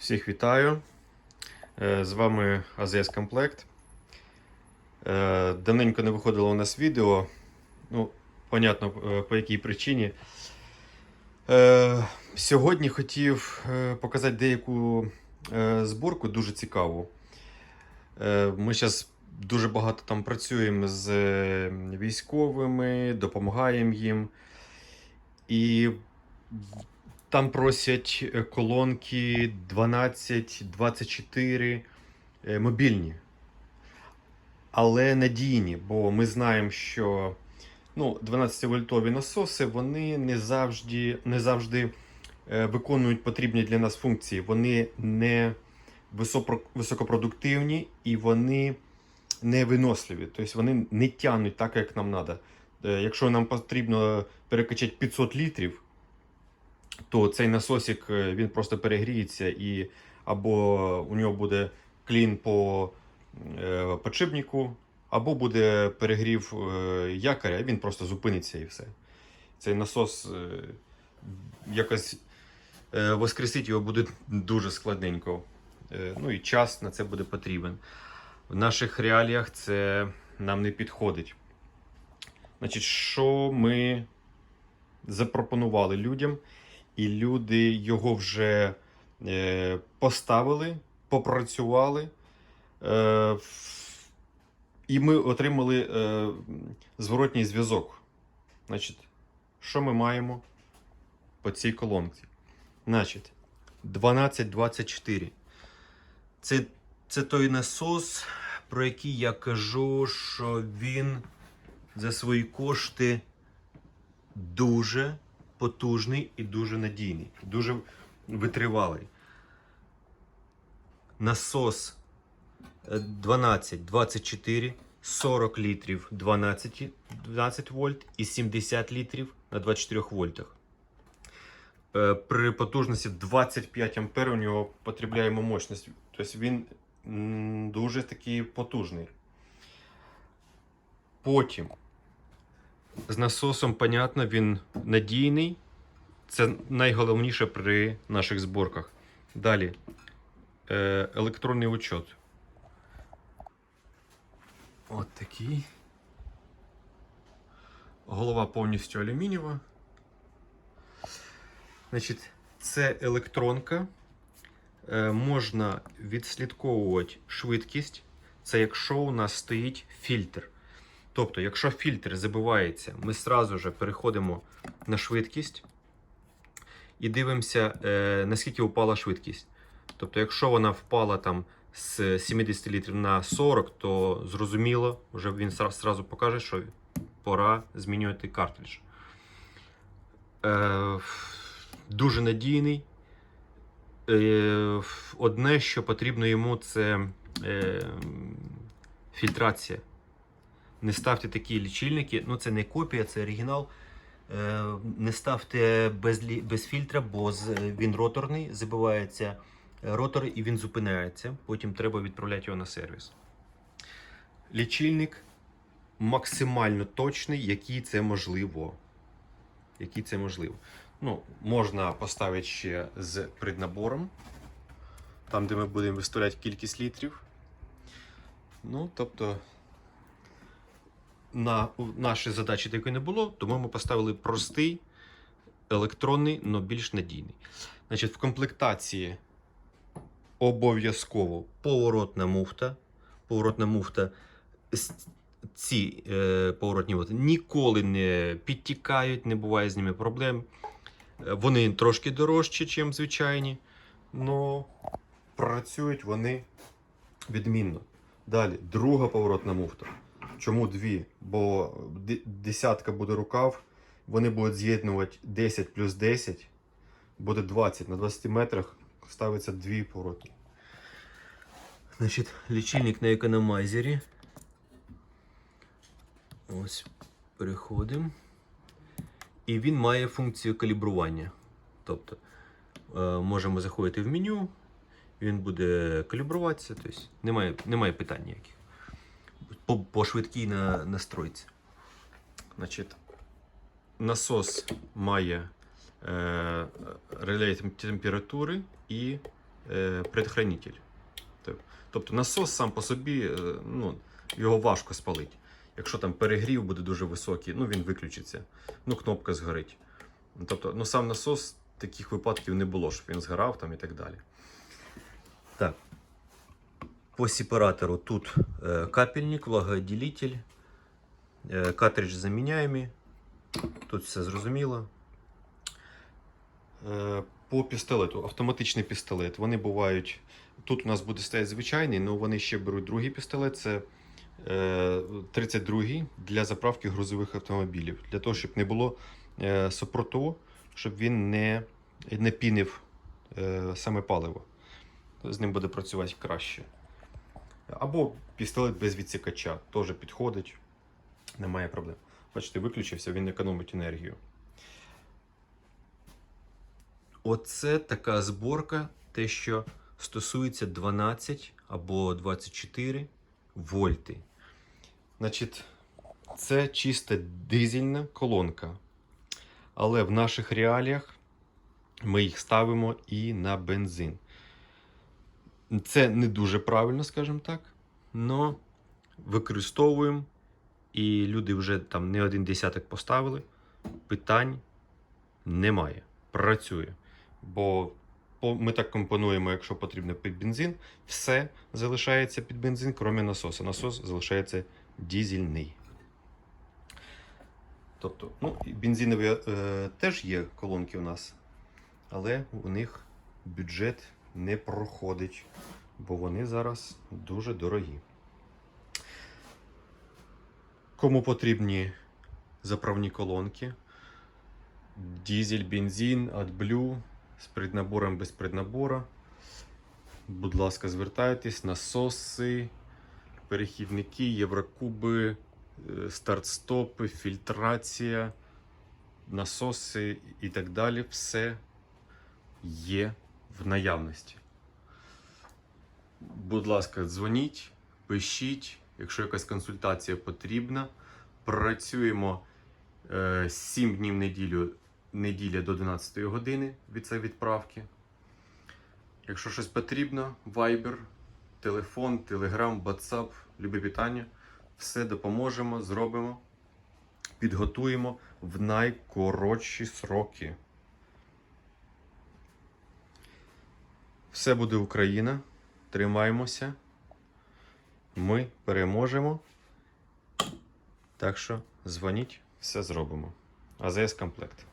Всіх вітаю. Е, З вами АЗС Комплект. Е, Давненько не виходило у нас відео. Ну, понятно, е, по якій причині. Сьогодні хотів показати деяку зборку дуже цікаву. Ми зараз дуже багато там працюємо з військовими, допомагаємо їм. І там просять е, колонки 12, 24 е, мобільні. Але надійні, бо ми знаємо, що ну, 12-вольтові насоси вони не завжди, не завжди е, виконують потрібні для нас функції. Вони не високопродуктивні і вони не виносливі. Тобто вони не тягнуть так, як нам треба. Якщо нам потрібно перекачати 500 літрів, то цей насосик е, він просто перегріється і або у нього буде клін по е, подшипнику, або буде перегрів е, якоря, він просто зупиниться і все. Цей насос якось воскресити його буде дуже складненько. Ну і час на це буде потрібен. В наших реаліях це нам не підходить. Значить, що ми запропонували людям? І люди його вже е, поставили, попрацювали. Е, і ми отримали е, зворотній зв'язок. Значить, що ми маємо по цій колонці? Значить, 1224. Це, це той насос, про який я кажу, що він за свої кошти дуже потужний і дуже надійний, дуже витривалий. Насос е, 12, 24, 40 літрів 12, 12 вольт і 70 літрів на 24 вольтах. Е, При потужності 25 ампер у нього потребляємо мощність. Тобто він дуже такий потужний. Потім з насосом, понятно, він надійний. Це найголовніше при наших зборках. Далі е, електронний учет. От такий. Голова повністю алюмінієва. Значить, це електронка. Е, можна відслідковувати швидкість. Це якщо у нас стоїть фільтр. Тобто, якщо фільтр забивається, ми сразу же переходимо на швидкість і дивимося, е, наскільки впала швидкість. Тобто, якщо вона впала там з 70 літрів на 40, то зрозуміло, вже він сра- сразу покаже, що пора змінювати картридж. Е, дуже надійний. Е, одне, що потрібно йому, це е, фільтрація. Не ставте такі лічильники, ну це не копія, це оригінал. Е, Не ставте без, без фільтра, бо він роторний, забивається ротор і він зупиняється. Потім треба відправляти його на сервіс. Лічильник максимально точний, який це можливо. Який це можливо. Ну, можна поставити ще з преднабором, там, де ми будемо виставляти кількість літрів. Ну, тобто, на у нашій задачі такої не було, тому ми поставили простий електронний, але більш надійний. Значить, в комплектації обов'язково поворотна муфта. Поворотна муфта. Ці е, поворотні муфти ніколи не підтікають, не буває з ними проблем. Е, Вони трошки дорожчі, ніж звичайні, але працюють вони відмінно. Далі, друга поворотна муфта. Чому дві? Бо десятка буде рукав, вони будуть з'єднувати 10 плюс 10, буде 20. На 20 метрах ставиться дві поворотні. Значить, лічильник на економайзері. Ось, переходимо. І він має функцію калібрування. Тобто, е, можемо заходити в меню, він буде калібруватися, тобто немає, немає питань ніяких по, по швидкій на, настройці. Значить, насос має е, релей температури і е, предохранитель. Тобто насос сам по собі, е, ну, його важко спалити. Якщо там перегрів буде дуже високий, ну він виключиться. Ну, кнопка згорить. Тобто, ну сам насос таких випадків не було, щоб він згорав там і так далі. По сепаратору тут е, капельник, влагоотделитель, е, картридж заміняємий. Тут все зрозуміло. Е, По пістолету, автоматичний пістолет. Вони бувають. Тут у нас буде стояти звичайний, але вони ще беруть другий пістолет. Це е, 32-й для заправки грузових автомобілів. Для того, щоб не було супротиву, щоб він не, не пінив саме паливо. З ним буде працювати краще. Або пістолет без відсікача теж підходить, немає проблем. Бачите, виключився, він економить енергію. Оце така зборка, те, що стосується 12 або 24 вольти. Значить, це чиста дизельна колонка. Але в наших реаліях ми їх ставимо і на бензин. Це не дуже правильно, скажімо так. Но використовуємо. І люди вже там не один десяток поставили. Питань немає. Працює. Бо ми так компонуємо, якщо потрібно під бензин, все залишається під бензин, крім насоса. Насос залишається дізельний. Тобто, ну, бензинові е, теж є колонки у нас, але у них бюджет не проходить, бо вони зараз дуже дорогі. Кому потрібні заправні колонки, дізель, бензин, AdBlue з преднабором без преднабора. Будь ласка, звертайтесь, насоси, перехідники, єврокуби, е, старт-стопи, фільтрація, насоси і так далі. Все є в наявності. Будь ласка, дзвоніть, пишіть, якщо якась консультація потрібна. Працюємо е, 7 днів неділю, неділя до 12 години від цієї відправки. Якщо щось потрібно, Viber, телефон, Telegram, WhatsApp, любі питання, все допоможемо, зробимо, підготуємо в найкоротші сроки. Все буде Україна. Тримаємося. Ми переможемо. Так що дзвоніть, все зробимо. АЗС комплект.